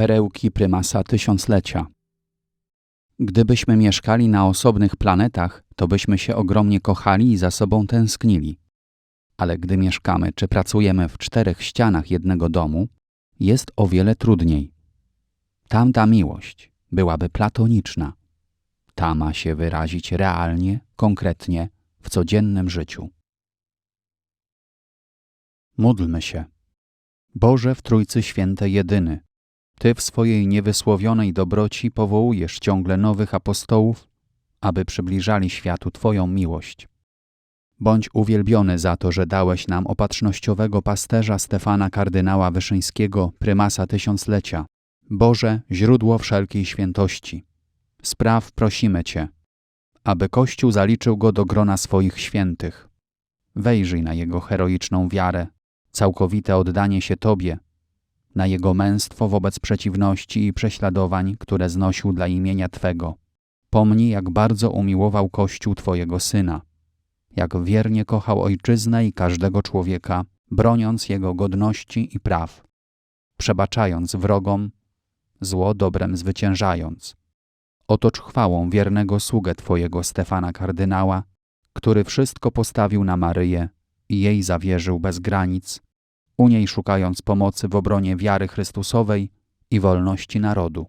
Perełki prymasa tysiąclecia. Gdybyśmy mieszkali na osobnych planetach, to byśmy się ogromnie kochali i za sobą tęsknili. Ale gdy mieszkamy czy pracujemy w czterech ścianach jednego domu, jest o wiele trudniej. Tamta miłość byłaby platoniczna. Ta ma się wyrazić realnie, konkretnie, w codziennym życiu. Módlmy się. Boże w Trójcy Świętej jedyny, Ty w swojej niewysłowionej dobroci powołujesz ciągle nowych apostołów, aby przybliżali światu Twoją miłość. Bądź uwielbiony za to, że dałeś nam opatrznościowego pasterza Stefana kardynała Wyszyńskiego, prymasa tysiąclecia. Boże, źródło wszelkiej świętości. Spraw prosimy Cię, aby Kościół zaliczył go do grona swoich świętych. Wejrzyj na jego heroiczną wiarę, całkowite oddanie się Tobie, na jego męstwo wobec przeciwności i prześladowań, które znosił dla imienia Twego. Pomnij, jak bardzo umiłował Kościół Twojego Syna, jak wiernie kochał Ojczyznę i każdego człowieka, broniąc jego godności i praw, przebaczając wrogom, zło dobrem zwyciężając. Otocz chwałą wiernego sługę Twojego Stefana kardynała, który wszystko postawił na Maryję i jej zawierzył bez granic, u niej szukając pomocy w obronie wiary Chrystusowej i wolności narodu.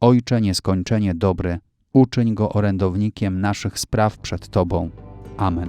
Ojcze nieskończenie dobry, uczyń go orędownikiem naszych spraw przed Tobą. Amen.